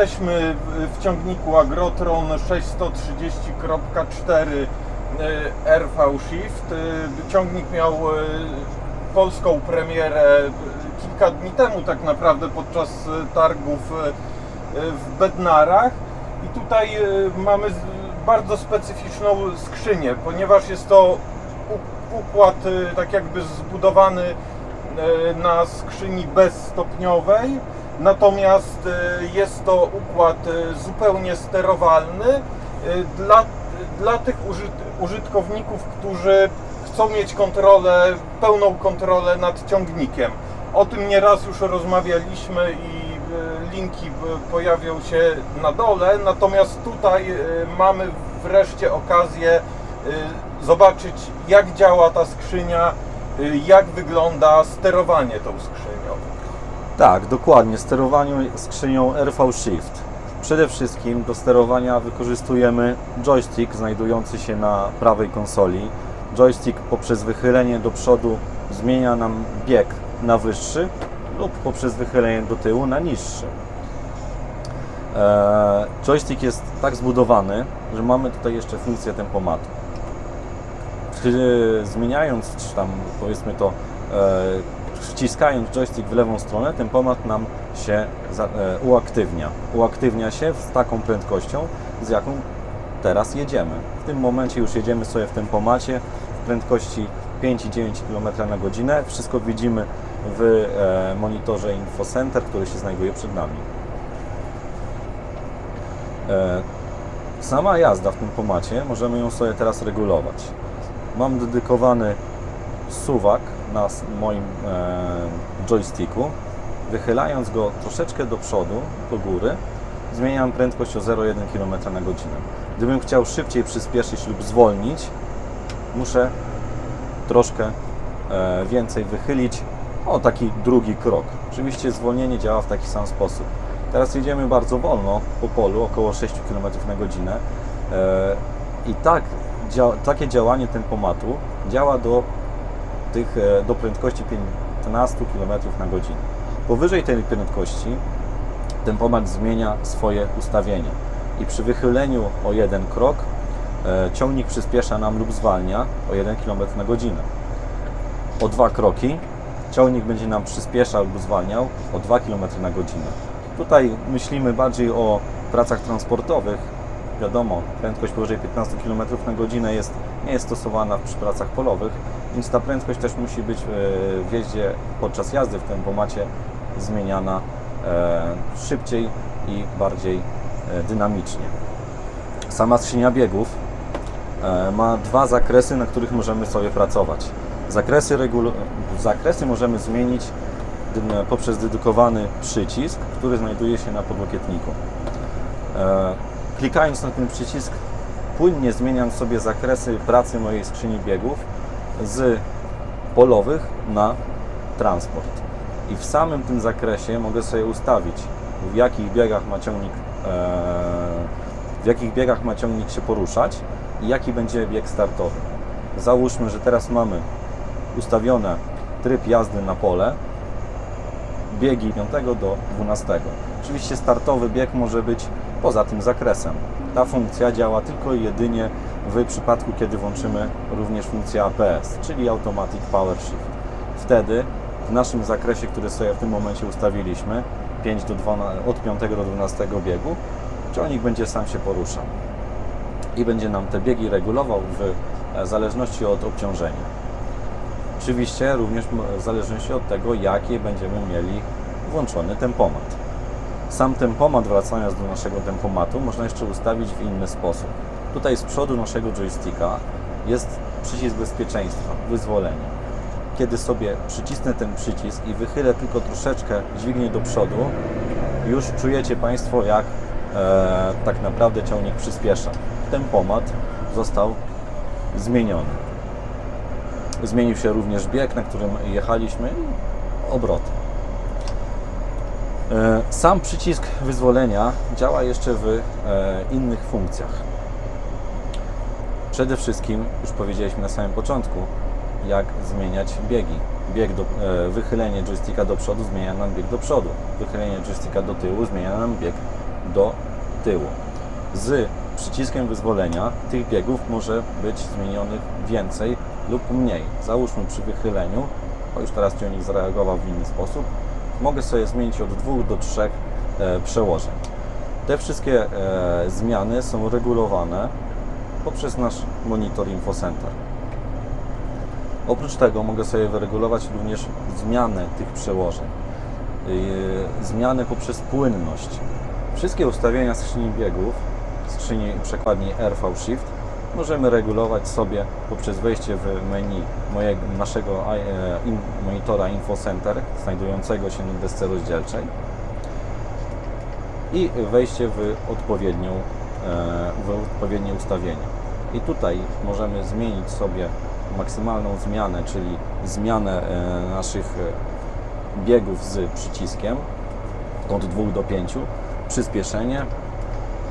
Jesteśmy w- ciągniku Agrotron 630.4 e, RV Shift. E, Ciągnik miał e, polską premierę kilka dni temu tak naprawdę podczas targów w Bednarach i tutaj mamy bardzo specyficzną skrzynię, ponieważ jest to układ tak jakby zbudowany na skrzyni bezstopniowej, natomiast e, jest to układ e, zupełnie sterowalny e, dla, dla tych użyt- użytkowników, którzy chcą mieć kontrolę, pełną kontrolę nad ciągnikiem. O tym nieraz już rozmawialiśmy i linki pojawią się na dole, natomiast tutaj mamy wreszcie okazję zobaczyć jak działa ta skrzynia, jak wygląda sterowanie tą skrzynią. Tak, dokładnie. Sterowaniu skrzynią RV Shift. Przede wszystkim do sterowania wykorzystujemy joystick znajdujący się na prawej konsoli. Joystick poprzez wychylenie do przodu zmienia nam bieg na wyższy lub poprzez wychylenie do tyłu na niższy. Eee, joystick jest tak zbudowany, że mamy tutaj jeszcze funkcję tempomatu. Przy- Zmieniając, czy tam powiedzmy to, wciskając joystick w lewą stronę, tempomat nam się e, uaktywnia. Uaktywnia się z taką prędkością, z jaką teraz jedziemy. W tym momencie już jedziemy sobie w tempomacie w prędkości 5,9 km na godzinę. Wszystko widzimy w e, monitorze InfoCenter, który się znajduje przed nami. E, sama jazda w tempomacie, możemy ją sobie teraz regulować. Mam dedykowany suwak na moim e, joysticku. Wychylając go troszeczkę do przodu, do góry, zmieniam prędkość o 0,1 km na godzinę. Gdybym chciał szybciej przyspieszyć lub zwolnić, muszę troszkę e, więcej wychylić o taki drugi krok. Oczywiście zwolnienie działa w taki sam sposób. Teraz jedziemy bardzo wolno po polu, około 6 km na godzinę e, i tak, dzia, takie działanie tempomatu działa do, tych, e, do prędkości 15 km na godzinę. Powyżej tej prędkości tempomat zmienia swoje ustawienie i przy wychyleniu o jeden krok e, ciągnik przyspiesza nam lub zwalnia o 1 km na godzinę. O dwa kroki ciągnik będzie nam przyspieszał lub zwalniał o 2 km na godzinę. Tutaj myślimy bardziej o pracach transportowych. Wiadomo, prędkość powyżej 15 km na godzinę jest, nie jest stosowana przy pracach polowych, więc ta prędkość też musi być e, w jeździe podczas jazdy w tempomacie zmieniana e, szybciej i bardziej e, dynamicznie. Sama skrzynia biegów ma dwa zakresy, na których możemy sobie pracować. Zakresy, regulu- zakresy możemy zmienić poprzez dedykowany przycisk, który znajduje się na podłokietniku. Klikając na ten przycisk, płynnie zmieniam sobie zakresy pracy mojej skrzyni biegów z polowych na transport. I w samym tym zakresie mogę sobie ustawić, w jakich biegach ma ciągnik, e, w jakich biegach ma ciągnik się poruszać i jaki będzie bieg startowy. Załóżmy, że teraz mamy ustawione tryb jazdy na pole, biegi 5 do 12. Oczywiście startowy bieg może być poza tym zakresem. Ta funkcja działa tylko i jedynie w przypadku, kiedy włączymy również funkcję APS, czyli Automatic Power Shift. Wtedy w naszym zakresie, który sobie w tym momencie ustawiliśmy, 5 do 12, od 5 do 12 biegu, ciągnik będzie sam się poruszał i będzie nam te biegi regulował w e, zależności od obciążenia. Oczywiście również w zależności od tego, jakie będziemy mieli włączony tempomat. Sam tempomat, wracając do naszego tempomatu, można jeszcze ustawić w inny sposób. Tutaj z przodu naszego joysticka jest przycisk bezpieczeństwa, wyzwolenie. Kiedy sobie przycisnę ten przycisk i wychylę tylko troszeczkę dźwignię do przodu, już czujecie Państwo, jak e, tak naprawdę ciągnik przyspiesza. Tempomat został zmieniony. Zmienił się również bieg, na którym jechaliśmy i obroty. E, Sam przycisk wyzwolenia działa jeszcze w e, innych funkcjach. Przede wszystkim, już powiedzieliśmy na samym początku, jak zmieniać biegi. Bieg do, e, wychylenie joysticka do przodu zmienia nam bieg do przodu. Wychylenie joysticka do tyłu zmienia nam bieg do tyłu. Z przyciskiem wyzwolenia tych biegów może być zmienionych więcej lub mniej. Załóżmy przy wychyleniu, bo już teraz ciągnik zareagował w inny sposób, mogę sobie zmienić od 2 do 3 e, przełożeń. Te wszystkie e, zmiany są regulowane poprzez nasz monitor InfoCenter. Oprócz tego mogę sobie wyregulować również zmianę tych przełożeń. Yy, zmiany poprzez płynność. Wszystkie ustawienia skrzyni biegów, skrzyni przekładni RV Shift możemy regulować sobie poprzez wejście w menu mojego, naszego e, monitora InfoCenter znajdującego się na desce rozdzielczej i wejście w odpowiednią, w odpowiednie ustawienia. I tutaj możemy zmienić sobie maksymalną zmianę, czyli zmianę e, naszych e, biegów z przyciskiem od 2 do 5, przyspieszenie,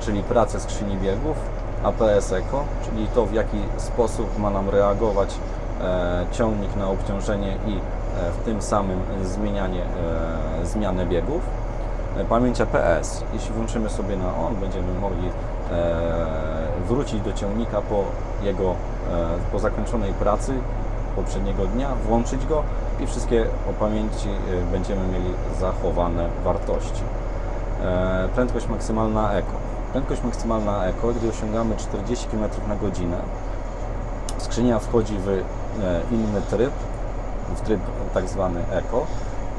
czyli pracę skrzyni biegów, APS Eco, czyli to w jaki sposób ma nam reagować e, ciągnik na obciążenie i e, w tym samym zmienianie, e, zmianę biegów. E, Pamięć APS, jeśli włączymy sobie na on, będziemy mogli e, wrócić do ciągnika po jego, e, po zakończonej pracy poprzedniego dnia, włączyć go i wszystkie o pamięci e, będziemy mieli zachowane wartości. E, Prędkość maksymalna Eco. Prędkość maksymalna Eco, gdy osiągamy 40 km na godzinę, skrzynia wchodzi w e, inny tryb, w tryb tak zwany Eco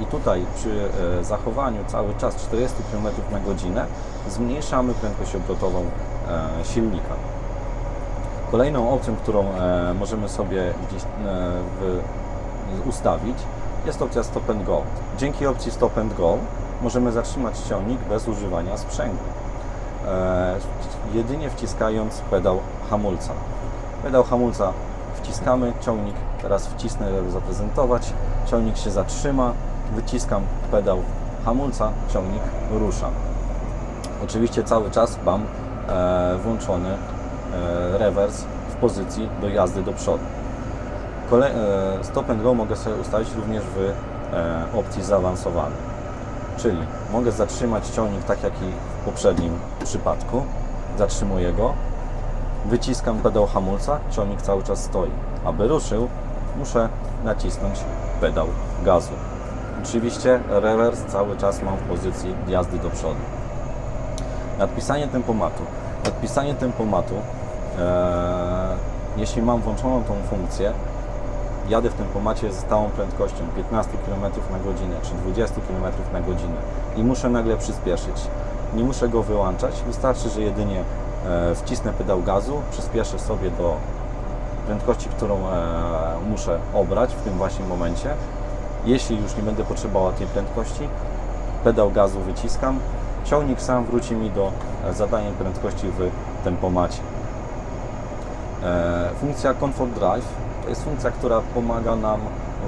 i tutaj przy e, zachowaniu cały czas 40 km na godzinę zmniejszamy prędkość obrotową e, silnika. Kolejną opcją, którą e, możemy sobie gdzieś ustawić jest opcja Stop and Go. Dzięki opcji Stop and Go możemy zatrzymać ciągnik bez używania sprzęgu. Jedynie wciskając pedał hamulca. Pedał hamulca wciskamy, ciągnik, teraz wcisnę, żeby zaprezentować, ciągnik się zatrzyma, wyciskam pedał hamulca, ciągnik rusza. Oczywiście cały czas mam e, włączony e, rewers w pozycji do jazdy do przodu. Kole, e, stop and go mogę sobie ustawić również w opcji zaawansowanej. Czyli mogę zatrzymać ciągnik tak jak i w poprzednim przypadku. Zatrzymuję go, wyciskam pedał hamulca, ciągnik cały czas stoi. Aby ruszył, muszę nacisnąć pedał gazu. Oczywiście rewers cały czas mam w pozycji jazdy do przodu. Nadpisanie tempomatu. Nadpisanie tempomatu, e, jeśli mam włączoną tą funkcję, jadę w tempomacie ze stałą prędkością 15 km na godzinę czy 20 km na godzinę i muszę nagle przyspieszyć. Nie muszę go wyłączać, wystarczy, że jedynie e, wcisnę pedał gazu, przyspieszę sobie do prędkości, którą e, muszę obrać w tym właśnie momencie. Jeśli już nie będę potrzebował tej prędkości, pedał gazu wyciskam, ciągnik sam wróci mi do e, zadania prędkości w tempomacie. E, Funkcja Comfort Drive to jest funkcja, która pomaga nam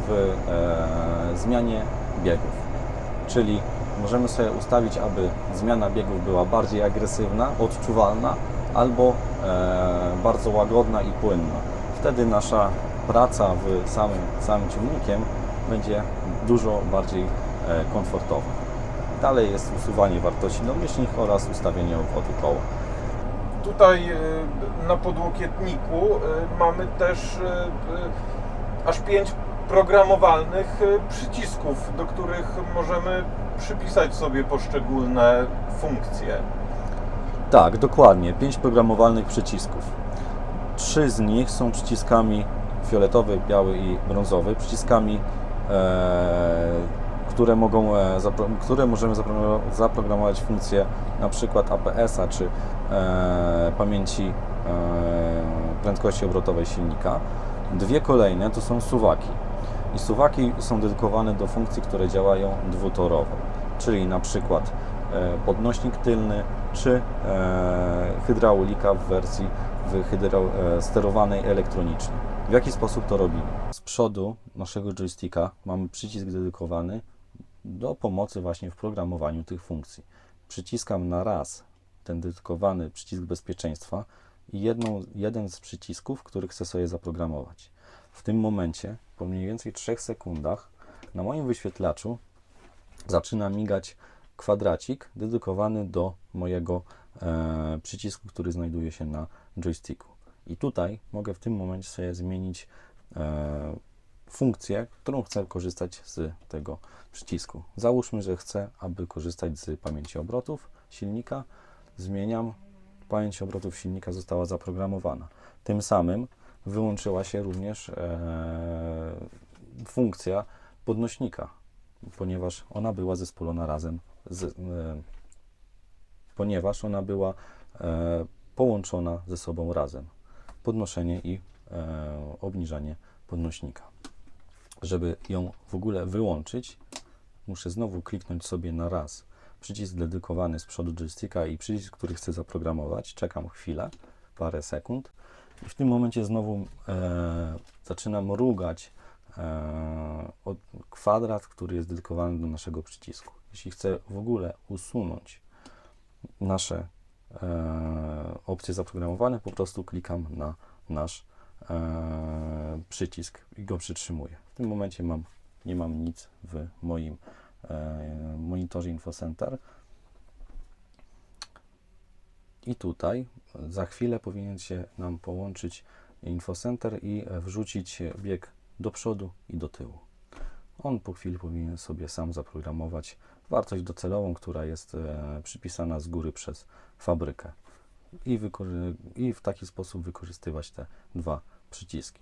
w e, zmianie biegów. Czyli możemy sobie ustawić, aby zmiana biegów była bardziej agresywna, odczuwalna albo bardzo łagodna i płynna. Wtedy nasza praca w samym, samym ciągnikiem będzie dużo bardziej e, komfortowa. Dalej jest usuwanie wartości domyślnych oraz ustawienie obwodu koła. Tutaj y, na podłokietniku y, mamy też aż pięć programowalnych przycisków, do których możemy przypisać sobie poszczególne funkcje. Tak, dokładnie. Pięć programowalnych przycisków. Trzy z nich są przyciskami fioletowy, biały i brązowy, przyciskami, e, które, mogą, e, które możemy zapro, zaprogramować funkcję na przykład APS-a czy e, pamięci e, prędkości obrotowej silnika. Dwie kolejne to są suwaki. I suwaki są dedykowane do funkcji, które działają dwutorowo, czyli na przykład e, podnośnik tylny czy e, hydraulika w wersji e, sterowanej elektronicznie. W jaki sposób to robimy? Z przodu naszego joysticka mamy przycisk dedykowany do pomocy właśnie w programowaniu tych funkcji. Przyciskam na raz ten dedykowany przycisk bezpieczeństwa i jedną, jeden z przycisków, który chcę sobie zaprogramować. W tym momencie, po mniej więcej 3 sekundach, na moim wyświetlaczu zaczyna migać kwadracik dedykowany do mojego e, przycisku, który znajduje się na joysticku. I tutaj mogę w tym momencie sobie zmienić e, funkcję, którą chcę korzystać z tego przycisku. Załóżmy, że chcę, aby korzystać z pamięci obrotów silnika. Zmieniam. Pamięć obrotów silnika została zaprogramowana. Tym samym wyłączyła się również e, funkcja podnośnika, ponieważ ona była zespolona razem z, e, ponieważ ona była e, połączona ze sobą razem. Podnoszenie i e, obniżanie podnośnika. Żeby ją w ogóle wyłączyć, muszę znowu kliknąć sobie na raz przycisk dedykowany z przodu joysticka i przycisk, który chcę zaprogramować. Czekam chwilę, parę sekund i w tym momencie znowu e, zaczyna mrugać e, od kwadrat, który jest dedykowany do naszego przycisku. Jeśli chcę w ogóle usunąć nasze e, opcje zaprogramowane, po prostu klikam na nasz e, przycisk i go przytrzymuję. W tym momencie mam, nie mam nic w moim e, monitorze InfoCenter. I tutaj za chwilę powinien się nam połączyć InfoCenter i wrzucić bieg do przodu i do tyłu. On po chwili powinien sobie sam zaprogramować wartość docelową, która jest e, przypisana z góry przez fabrykę i, i w taki sposób wykorzystywać te dwa przyciski.